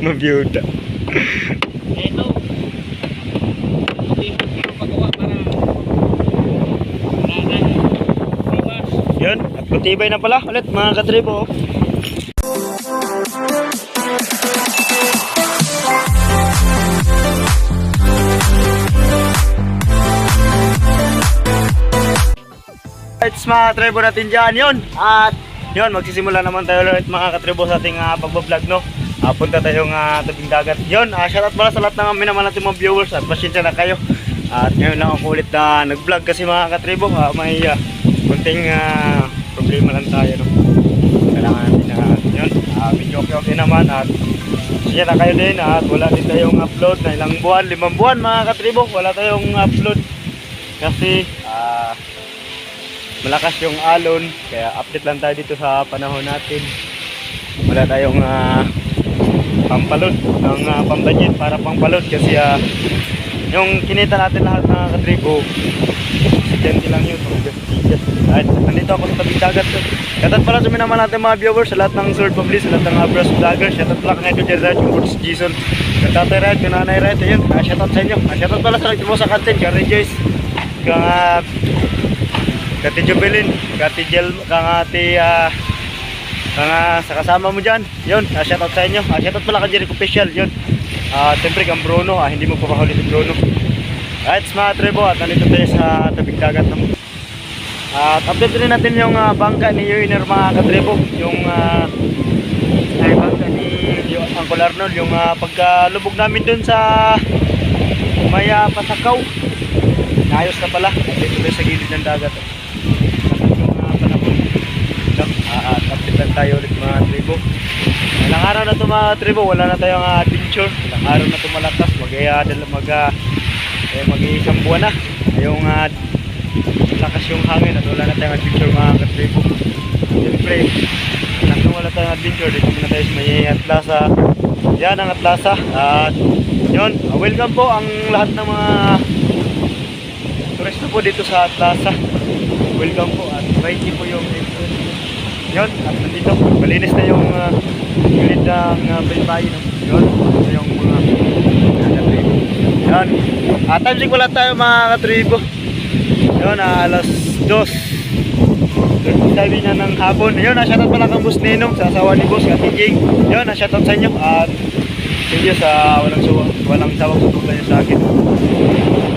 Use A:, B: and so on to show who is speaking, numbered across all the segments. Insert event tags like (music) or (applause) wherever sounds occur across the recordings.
A: Mabiyuda.
B: Ito.
A: Yun, at matibay na pala ulit mga katribo. It's mga katribo natin dyan yun. At yun, magsisimula naman tayo ulit mga katribo sa ating uh, pagbablog no. Ah, punta tayong uh, tabing dagat. Yun, uh, shoutout pala sa lahat ng minamahal natin mga viewers at pasensya na kayo. At ngayon lang ako ulit na nag-vlog kasi mga katribo, ah, may ah, kunting ah, problema lang tayo no. Kailangan natin na yun, ah, medyo okay okay naman at siya na kayo din at wala din tayong upload na ilang buwan, limang buwan mga katribo, wala tayong upload kasi ah, malakas yung alon kaya update lang tayo dito sa panahon natin wala tayong ah, pampalod ng uh, pambanyin para pampalod kasi ah, yung kinita natin lahat mga katribo Estudyante lang yun. At nandito ako sa tabing dagat. So. Shoutout pala sa minaman natin mga viewers, sa lahat ng Sword Public, sa lahat ng Abras Vloggers. Shoutout pala kay Ito Red, yung Coach Jason. Kay Tatay Red, kay Nanay Red, ayun. Uh, shoutout sa inyo. Uh, shoutout pala sa nagtimo sa content, kay Rejoice. Kang uh, Kati Jubilin, Kati Jel, kang ati uh, uh, sa kasama mo dyan. Yun, uh, shoutout sa inyo. Uh, shoutout pala kay Jericho Official, yun. Uh, Siyempre kang Bruno, uh, hindi mo papahuli si Bruno. Right, mga tribo at nandito tayo sa tabing dagat ng At update rin natin yung ah, bangka ni Yuiner mga katribo Yung uh, ay bangka ni yung Uncle Arnold Yung ah, pagkalubog namin dun sa may ah, pasakaw Naayos na pala Dito tayo sa gilid ng dagat ah, panahon Ah, at update lang tayo ulit mga tribo. Ilang araw na ito mga tribo Wala na tayong ah, adventure. Ilang araw na ito malakas. Mag, uh, mag ah, eh, mag-iisang buwan na. Yung uh, lakas yung hangin at wala na tayong adventure mga katribo siyempre nandun wala tayong adventure dito muna tayo sa may Atlasa. Yan ang Atlasa. At yun uh, welcome po ang lahat ng mga turista po dito sa Atlasa. Welcome po at ready po yung yun at nandito malinis na yung uh, gilid ng uh, baybayin no? yun ito yung mga katribo yan. Ah, time check wala tayo mga katribo. Yun, ah, alas 2. Sabi na ng hapon. Yun, ah, shoutout pala kang Boss Ninong sa asawa ni Boss Katiging. Yun, ah, shoutout sa inyo. At you sa walang sawa, walang sawang suporta niyo sa akin.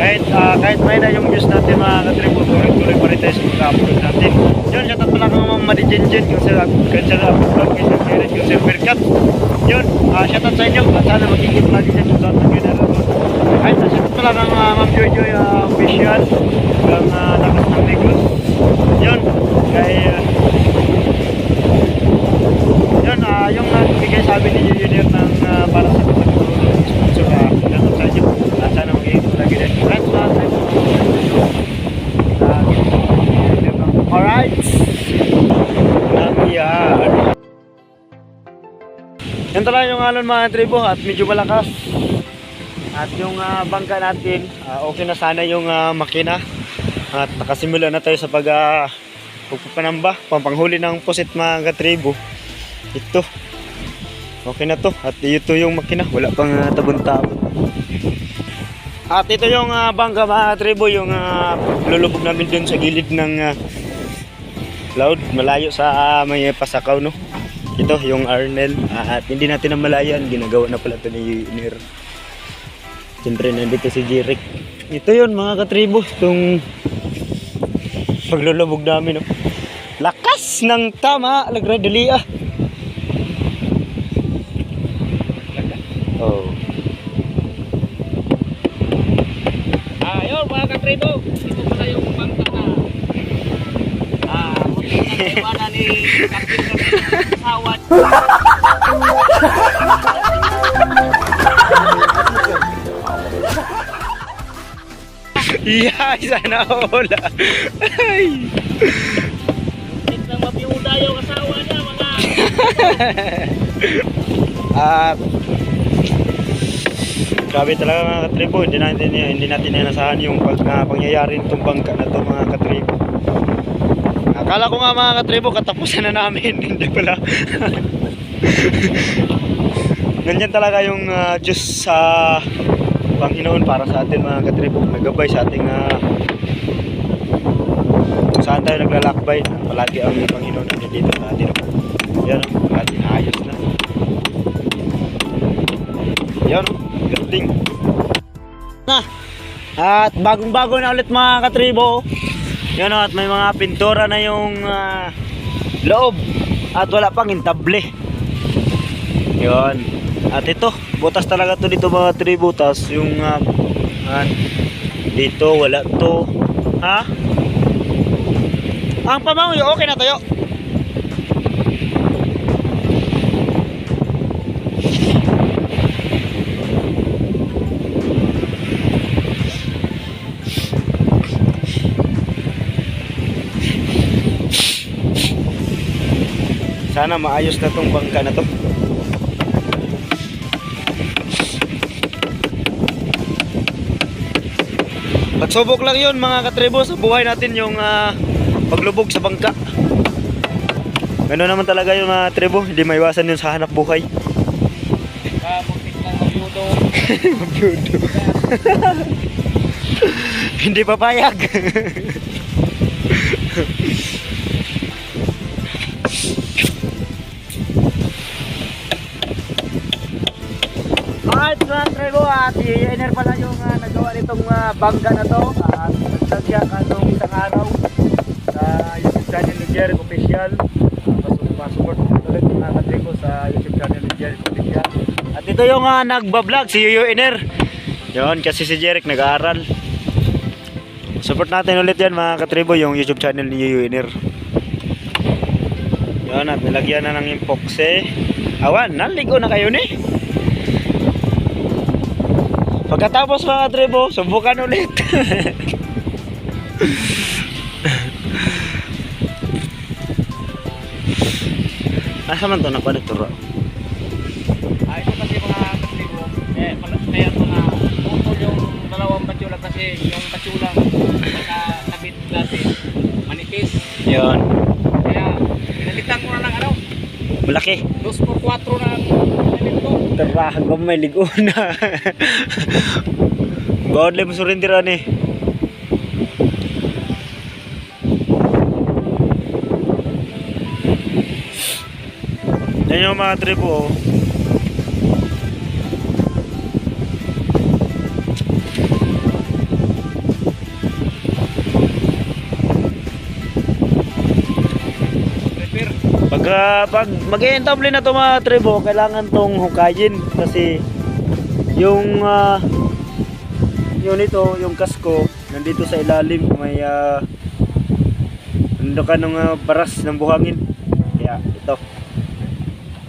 A: Kahit, ah, kahit may na yung views natin mga katribo, tuloy-tuloy pa rin tayo sa mga-upload natin. Yun, shoutout pala kang Mama Madijinjin, yung sa Kansala Vlog, yung sa Kirit, yung sa Berkat. Yun, shoutout sa inyo. Sana magiging lagi dyan yung lahat ng ginagawa. Ay, nasa ko lang ang uh, Ma'am Joy Joy uh, official ng uh, lakas ng Negros. Yun, kay uh, yun, uh, yung nagbigay sa ni ng alon mga tribo at medyo malakas. At yung ah, bangka natin, ah, okay na sana yung ah, makina. At nakasimula na tayo sa pag uh, pagpapanamba, pampanghuli ng pusit mga katribo. Ito. Okay na to. At ito yung makina, wala pang uh, tabon-tabon. At ito yung ah, bangka mga katribo, yung uh, lulubog namin dun sa gilid ng ah, cloud, malayo sa ah, may pasakaw no. Ito yung Arnel. Ah, at hindi natin na malayan, ginagawa na pala ito ni Unir. Siyempre, nandito si Jeric. Ito yun, mga katribo. Itong paglulubog namin. No? Lakas ng tama. Lagradali ah. Oh.
B: Ah, yun mga katribo. Ito pala yung bangka na ah, naiwanan ni Sawat.
A: Iya, sana wala. Ay.
B: Muntik na mapiyuda yung asawa niya mga
A: At Grabe talaga mga katribo, hindi natin hindi natin inasahan yung pag uh, pangyayari nitong bangka na to mga katribo. Akala ko nga mga katribo katapusan na namin, (laughs) hindi pala. (laughs) nandyan talaga yung ah, Diyos sa Panginoon para sa atin mga katribo. Nagabay sa ating kung saan tayo naglalakbay. Palagi ang Panginoon nandyan dito sa atin. Yan, palagi ayos na. Yan, gating. Na. At bagong-bago na ulit mga katribo. Yan oh, at may mga pintura na yung ah, loob. At wala pang intable. Yan. At ito, butas talaga to dito mga tribo. Tapos yung ah, ah, dito wala to. Ha? Ang pamangoy, okay na tayo. Sana maayos na tong bangka na to. Pagsubok lang yun mga katribo sa buhay natin yung ah, paglubog sa bangka. Gano'n naman talaga yung mga tribo, hindi maiwasan yun sa hanap buhay.
B: Kamuntik lang (laughs) ng yudo.
A: Magdudo. hindi papayag. (laughs) at i-iner pala yung ah, nagawa nitong ah, bangga na to. At nagtagya ka nung isang araw. Sa YouTube channel ni Jeric Official. Uh, pasuport ulit mga katribo sa YouTube channel ni Jeric Official. At ito yung uh, nagbablog si Yuyo Iner. Yun kasi si Jeric nag-aaral. Support natin ulit yan mga katribo yung YouTube channel ni Yuyo Iner. Yun at nilagyan na ng epoxy awan naligo na kayo ni Pagkatapos mga tribo, subukan ulit. Asa man to nakuha dito ro?
B: Ah, ito kasi mga katribo, eh, kaya mga putol yung dalawang batsula kasi yung batsula nakakabit dati, manipis.
A: Yun.
B: Kaya, pinalitan ko na ng ano,
A: Malaki.
B: 2x4 na pinit ko.
A: Tara, hanggang may ligo na. (laughs) Bawad lang surrender ani. Yan yung mga tribo oh. Pag, ah, pag mag-i-entable na to mga tribo, kailangan tong hukayin. Kasi yung ah, yun ito, yung kasko nandito sa ilalim. May uh, nando ka ng ah, baras ng buhangin. Kaya ito.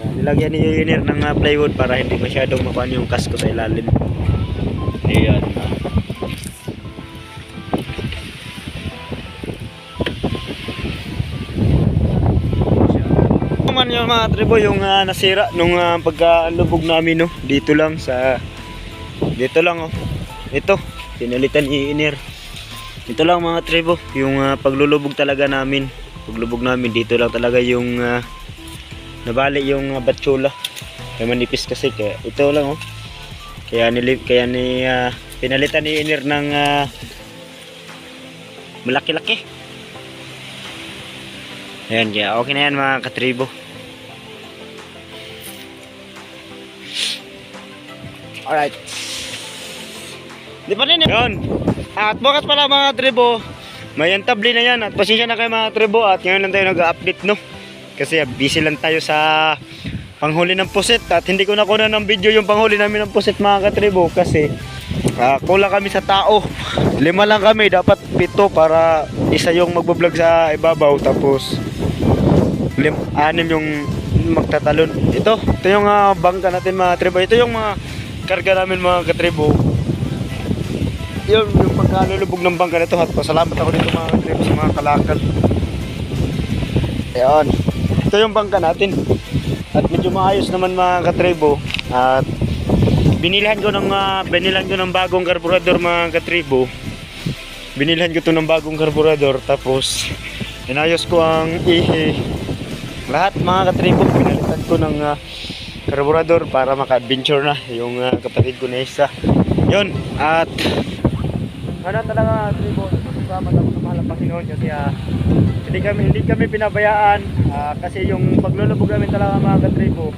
A: Yan, nilagyan ni Engineer ng ah, plywood para hindi masyadong makuha yung kasko sa ilalim. Ayan. naman mga tribo yung ah, nasira nung ah, pagkalubog namin no? Dito lang sa dito lang oh. Ito pinalitan iinir ito lang mga tribo yung ah, paglulubog talaga namin. Paglubog namin dito lang talaga yung ah, nabali yung uh, batsula. Kaya manipis kasi kaya ito lang oh. Kaya nilip kaya ni ah, pinalitan ni Inir ng ah, malaki-laki. Ayan, kaya okay na yan mga katribo. Alright. Di pa rin yun. At bukas pala mga tribo, may entabli na yan. At pasensya na kayo mga tribo at ngayon lang tayo nag-update no. Kasi busy lang tayo sa panghuli ng puset at hindi ko nakuha ng video yung panghuli namin ng puset mga katribo kasi ah, kulang kami sa tao. Lima lang kami, dapat pito para isa yung magbablog sa ibabaw tapos lim, anim yung magtatalon. Ito, ito yung ah, bangka natin mga tribo. Ito yung mga karga namin mga katribo. Yun, yung pagkalulubog ng bangka nito at pasalamat ako dito mga katribo sa mga kalakal. Ayan. Ito yung bangka natin. At medyo maayos naman mga katribo. At binilhan ko ng ah, binilhan ko ng bagong karburador mga katribo. Binilhan ko to ng bagong karburador tapos inayos ko ang ihi lahat mga katribo pinalitan ko ng ah, karburador para maka-adventure na yung ah, kapatid ko na isa. Yun, at ano talaga tribo, salamat ako sa mahal ng Panginoon kasi ah, hindi kami hindi kami pinabayaan ah, kasi yung paglulubog namin talaga mga katribo,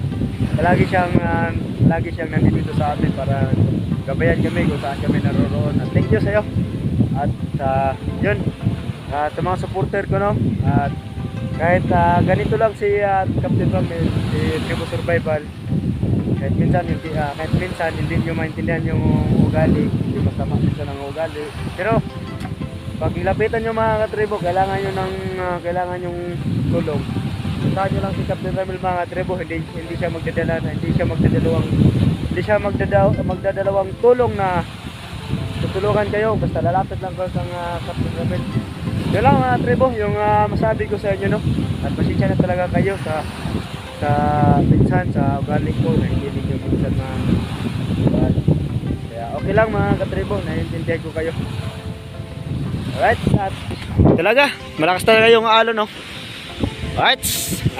A: lagi siyang ah, lagi siyang nandito sa atin para gabayan kami kung saan kami naroroon. At thank you sa iyo. At ah, yun, at sa mga supporter ko no, at kahit ah, ganito lang si ah, Captain Ramil, si Tribo Survival, kahit minsan hindi ah, kahit minsan hindi niyo maintindihan yung ugali, hindi masama minsan ang ugali. Pero pag ilapitan niyo mga katribo, kailangan niyo ng ah, kailangan yung tulong. Puntahan niyo lang si Captain Ramil mga katribo, hindi hindi siya magdadala, hindi siya magdadalawang hindi siya magdadaw, magdadalawang tulong na tutulungan kayo basta lalapit lang kayo sa uh, Captain Ramil. Yun lang mga tribo, yung ah, masabi ko sa inyo no. At pasensya na talaga kayo sa sa minsan sa ugali ko na hindi ninyo minsan na kaya okay lang mga katribo, naiintindihan ko kayo. Alright, at talaga, malakas talaga yung alon no. Alright,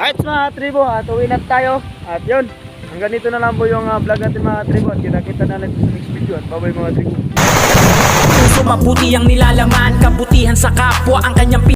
A: alright mga tribo, at uwi na tayo. At yun, hanggang dito na lang po yung ah, vlog natin mga tribo at kita-kita na lang sa next video at bye bye mga tribo.
C: Puso mabuti ang nilalaman Kabutihan sa kapwa ang kanyang